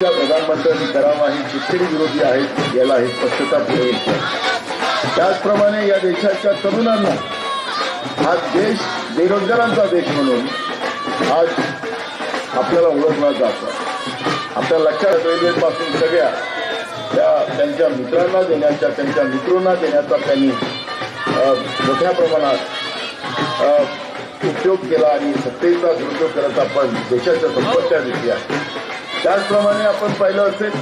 त्या प्रधानमंत्र्यांनी करावा ही शिक्षण विरोधी आहेत याला हे स्पष्टता पुढे त्याचप्रमाणे या देशाच्या तरुणांना हा देश बेरोजगारांचा देश म्हणून आज आपल्याला ओळखला जातो. आपल्या लक्षात रेल्वेपासून सगळ्या त्या त्यांच्या मित्रांना देण्याच्या त्यांच्या मित्रांना देण्याचा त्यांनी मोठ्या प्रमाणात उपयोग केला आणि सत्तेचा दुरुपयोग करत आपण देशाच्या संपत्त्या आहे त्याचप्रमाणे आपण पाहिलं असेल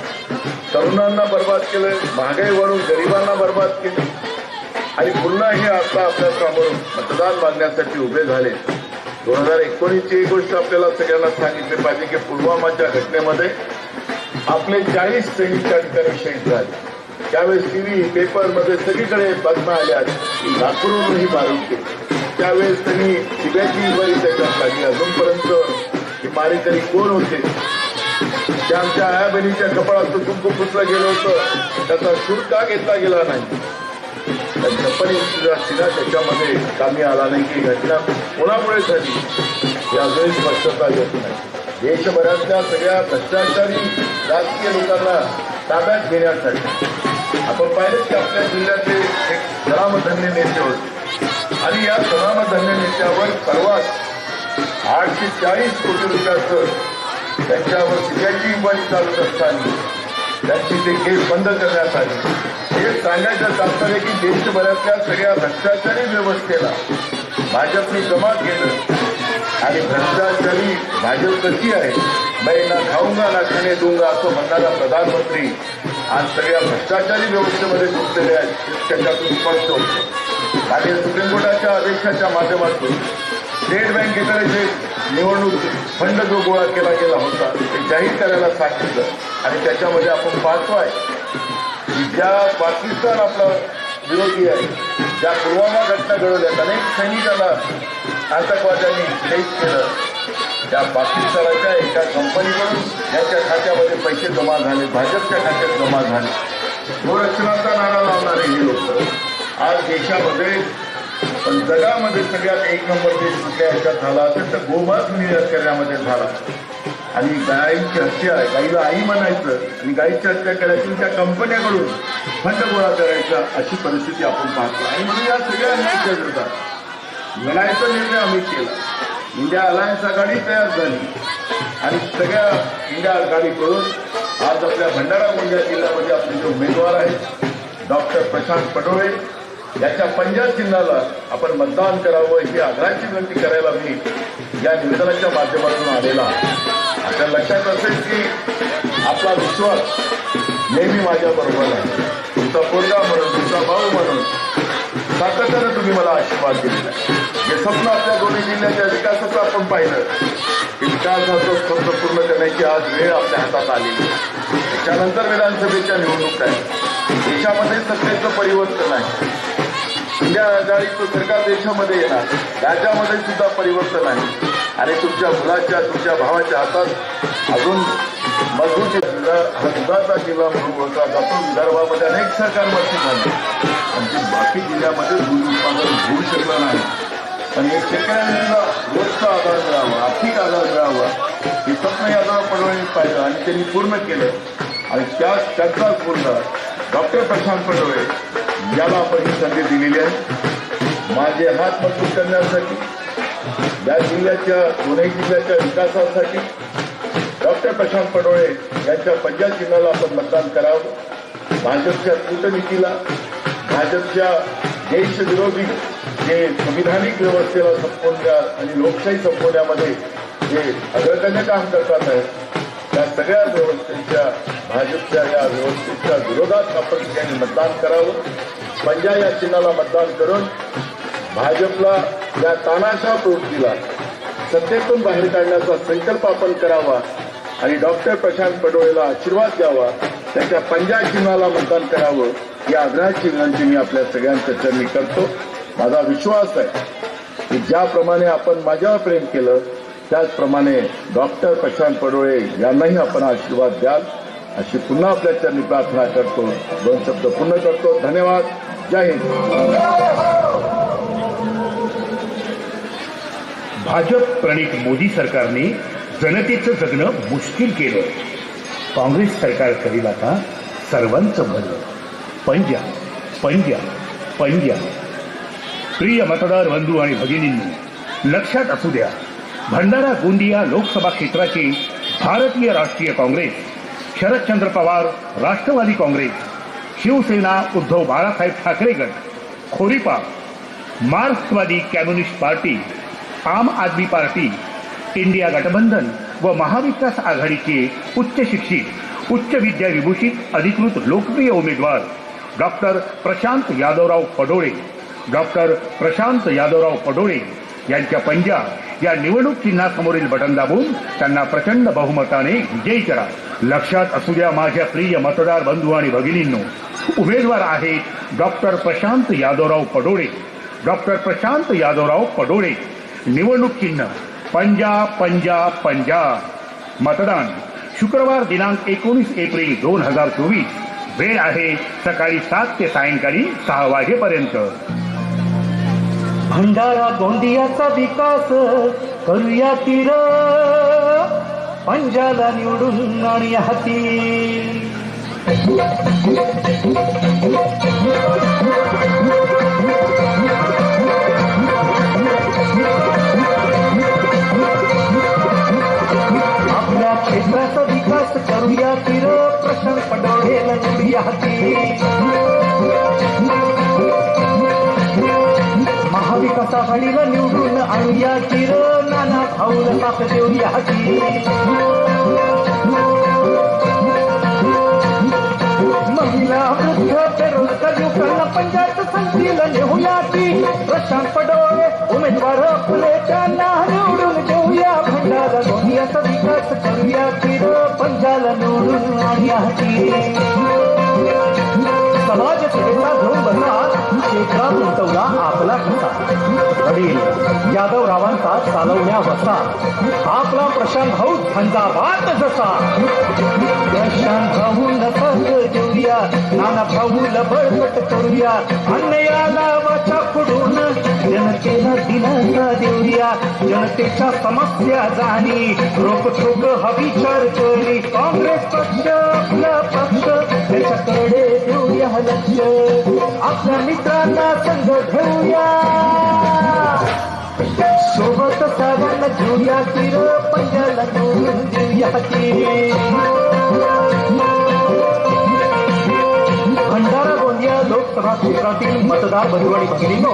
तरुणांना बर्बाद केलं महागाई वाढून गरिबांना बर्बाद केली. आणि पुन्हा हे आता आपल्यासमोर मतदान मागण्यासाठी उभे झाले. दोन हजार एकोणीसची एक गोष्ट आपल्याला सगळ्यांना सांगितली पाहिजे की पुलवामाच्या घटनेमध्ये आपले चाळीस सैनिक त्या ठिकाणी शहीद झाले. त्यावेळेस टीव्ही पेपरमध्ये सगळीकडे बातम्या आल्या की नागपूरवरून ही मारून केली त्यावेळेस त्यांनी शिव्याची बरी त्याच्यात लागली अजूनपर्यंत ही मारेकरी कोण होते? त्या आमच्या आया बहिणीच्या कपाळाचं कुंकू फुटलं गेलं होतं. त्याचा शूट का घेतला गेला नाही? तर जपानी त्याच्यामध्ये कामी आला नाही की घटना कोणामुळे झाली? ही अजूनही स्पष्टता येत नाही. देशभरातल्या सगळ्या भ्रष्टाचारी राजकीय लोकांना ताब्यात घेण्यासाठी. आपण पाहिलं की आपल्या जिल्ह्यातले एक सलामधन्य नेते होते. आणि या सलामधन्य नेत्यावर सर्वात आठशे चाळीस कोटी रुपयाचं त्यांच्यावर सीबीआयची इन्क्वायरी चालत असताना त्यांची ते केस बंद करण्यात आली हे सांगायचं तात्पर्य की देशभरातल्या सगळ्या भ्रष्टाचारी व्यवस्थेला भाजपने जमा केलं आणि भ्रष्टाचारी भाजप कशी आहे? मैं ना खाऊंगा ना खाणे दूंगा असं म्हणणारा प्रधानमंत्री आज सगळ्या भ्रष्टाचारी व्यवस्थेमध्ये गुंतलेले आहेत त्याच्यातून स्पष्ट होतं. आणि सुप्रीम कोर्टाच्या आदेशाच्या माध्यमातून स्टेट बँकेकडे जे निवडणूक फंड जो गोळा केला गेला होता ते जाहीर करायला सांगितलं. आणि त्याच्यामध्ये आपण पाहतोय की ज्या पाकिस्तान आपला विरोधी आहे ज्या पुलवामा घटना घडवल्यात अनेक सैनिकांना आतंकवाद्यांनी शहीद केलं. त्या पाकिस्तानाच्या एका कंपनीकडून याच्या खात्यामध्ये पैसे जमा झाले भाजपच्या खात्यात जमा झाले. गोरक्षणाचा नारा लावणारे हे लोक आज देशामध्ये पण जगामध्ये सगळ्यात एक नंबर देश कुठल्या ह्याच्यात झाला असेल तर गोमांस निर्यात करण्यामध्ये झाला. आणि गायीची हत्या गाईला आई म्हणायचं आणि गायीची हत्या करायची त्या कंपन्याकडून फंड गोळा करायचा अशी परिस्थिती आपण पाहतो. आणि म्हणून या सगळ्या न्यायच्या विरोधात लढायचा निर्णय आम्ही केला. इंडिया अलायन्स आघाडी तयार झाली. आणि सगळ्या इंडिया आघाडीकडून आज आपल्या भंडारा गोंदिया जिल्ह्यामध्ये आपले जे उमेदवार आहेत डॉक्टर प्रशांत पडोळे याच्या पंजाब चिन्हाला आपण मतदान करावं ही आग्रहाची विनंती करायला मी या निवेदनाच्या माध्यमातून आलेला आपल्या लक्षात असेल की आपला विश्वास नेहमी माझ्याबरोबर आहे. तुमचा पोरगा म्हणून तुमचा भाऊ म्हणून सातत्यानं तुम्ही मला आशीर्वाद दिलेला हे स्वप्न आपल्या दोन्ही जिल्ह्याच्या विकासाचं आपण पाहिलं. की विकासाचं स्वप्न पूर्ण करण्याची आज वेळ आपल्या हातात आलेली त्यानंतर त्याच्यानंतर विधानसभेच्या निवडणूक आहे देशामध्ये सत्तेचं परिवर्तन आहे. इंडिया आघाडीचं सरकार देशामध्ये येणार. राज्यामध्ये सुद्धा परिवर्तन आहे. आणि तुमच्या मुलाच्या तुमच्या भावाच्या हातात अजून मजबूत जिल्हा दुधाचा जिल्हा म्हणून ओळखला जातो. विदर्भामध्ये अनेक सहकार मर्ती झाले पण ते बाकी जिल्ह्यामध्ये दूध उत्पादन होऊ शकलं नाही. पण हे शेतकऱ्यांना रोजचा आधार मिळावा आर्थिक आधार मिळावा हे स्वप्न यादव पडवणी पाहिजे आणि त्यांनी पूर्ण केलं. आणि त्या त्याचाच पूर्ण डॉक्टर प्रशांत पडवळे याला आपण ही संधी दिलेली आहे. माझे हात मजबूत करण्यासाठी या जिल्ह्याच्या दोन्ही जिल्ह्याच्या विकासासाठी डॉक्टर प्रशांत पटोळे यांच्या पंजाब चिन्हाला आपण मतदान करावं. भाजपच्या कूटनीतीला भाजपच्या देशविरोधी जे संविधानिक व्यवस्थेला संपवण्या आणि लोकशाही संपवण्यामध्ये जे अग्रगण्य काम करतात आहेत त्या सगळ्या व्यवस्थेच्या भाजपच्या या व्यवस्थेच्या विरोधात आपण त्यांनी मतदान करावं. पंजा या चिन्हाला मतदान करून भाजपला या तानाशा प्रवृत्तीला सत्तेतून बाहेर काढण्याचा संकल्प आपण करावा आणि डॉक्टर प्रशांत पडोळेला आशीर्वाद द्यावा. त्याच्या पंजा चिन्हाला मतदान करावं. या आग्रहाची विनंती मी आपल्या सगळ्यांच्या चरणी करतो. माझा विश्वास आहे की ज्याप्रमाणे आपण माझ्यावर प्रेम केलं त्याचप्रमाणे डॉक्टर प्रशांत पडोळे यांनाही आपण आशीर्वाद द्याल. अशी पुन्हा आपल्या चरणी प्रार्थना करतो. दोन शब्द पूर्ण करतो. धन्यवाद. जय हिंद. भाजप प्रणित मोदी सरकारने जनतेचं जगणं मुश्किल केलं. काँग्रेस सरकार करील आता सर्वांचं भलं. पंजा पंजा पंजा. प्रिय मतदार बंधू आणि भगिनींनी लक्षात असू द्या भंडारा गोंदिया लोकसभा क्षेत्राचे भारतीय राष्ट्रीय काँग्रेस शरदचंद्र पवार राष्ट्रवादी काँग्रेस शिवसेना उद्धव बाळासाहेब ठाकरे गट खोरीपा मार्क्सवादी कम्युनिस्ट पार्टी आम आदमी पार्टी इंडिया गठबंधन व महाविकास आघाडीचे उच्च शिक्षित उच्च विद्या विभूषित अधिकृत लोकप्रिय उमेदवार डॉक्टर प्रशांत यादवराव पडोळे डॉक्टर प्रशांत यादवराव पडोळे यांच्या पंजा या निवडणूक चिन्हासमोरील बटन दाबून त्यांना प्रचंड बहुमताने विजयी करा. लक्षात असू द्या माझ्या प्रिय मतदार बंधू आणि भगिनींनो उमेदवार आहेत डॉक्टर प्रशांत यादवराव पडोळे. डॉक्टर प्रशांत यादवराव पडोळे. निवडणूक चिन्ह पंजाब पंजाब पंजाब. मतदान शुक्रवार दिनांक एकोणीस एप्रिल दोन हजार चोवीस. वेळ आहे सकाळी सात ते सायंकाळी सहा वाजेपर्यंत. भंडारा गोंदियाचा विकास करूया तीर पंजाला निवडून आणि हाती. आपल्या क्षेत्राचा विकास करूया तीर प्रशांत पडोळेला निवडूया हाती. महाविकास आघाडीला निवडून आणूया चिरो नाना भाऊला पाप देऊया हाती. महिला वृद्ध बेरोजगार युवकांना पंचायत संस्थेला नेऊया ती प्रशांत पडोळे उमेदवार फुलेच्या नाहर उडून घेऊया भंडारा गोंदियाचा विकास करूया चिरो पंजाला निवडून आणूया हाती समाज सेवा घेऊन बसा क्षेत्रात उमटवला आपला कसा वडील यादवरावांचा चालवण्या बसा आपला प्रशांत भाऊ झंझावात जसा. प्रशांत भाऊ नफत देऊया. नाना भाऊला बळकट करूया. अन्नया नावाच्या पुढून जनतेला दिलासा देऊया. जनतेच्या समस्या जाणी. रोकठोक हा विचार करी. काँग्रेस पक्ष आपला पक्ष. त्याच्याकडे देऊया लक्ष. आपल्या मित्रांना संघ घेऊया. तीर पंजाला लोकसभा क्षेत्रातील मतदार बंधुवाडी भगिनीनो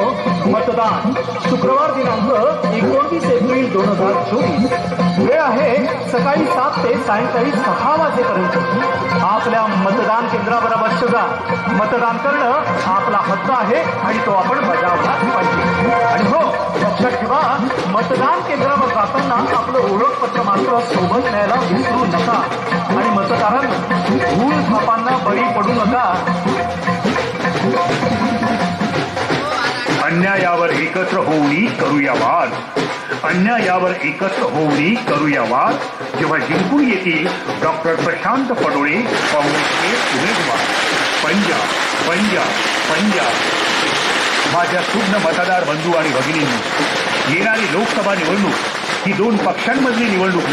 मतदान शुक्रवार दिनांक एकोणतीस एप्रिल दोन हजार चोवीस. वेळ आहे सकाळी सात ते सायंकाळी सहा वाजेपर्यंत. आपल्या मतदान केंद्राबरोबर अवश्य मतदान करणं आपला हक्क आहे आणि तो आपण बजावलाच पाहिजे. आणि हो लक्षात ठेवा मतदान केंद्रावर जाताना आपलं ओळखपत्र मात्र सोबत न्यायला विसरू नका. आणि मतदारांना भूल थापांना बळी पडू नका. अन्यायावर एकत्र होऊनी करूया वाद. अन्यायावर एकत्र होऊनी करूया वाद. जेव्हा जिंकून येतील डॉक्टर प्रशांत पडोळे काँग्रेसचे उमेदवार. पंजाब पंजाब पंजाब. माझ्या सुज्ञ मतदार बंधू आणि भगिनींनी येणारी लोकसभा निवडणूक ही दोन पक्षांमधली निवडणूक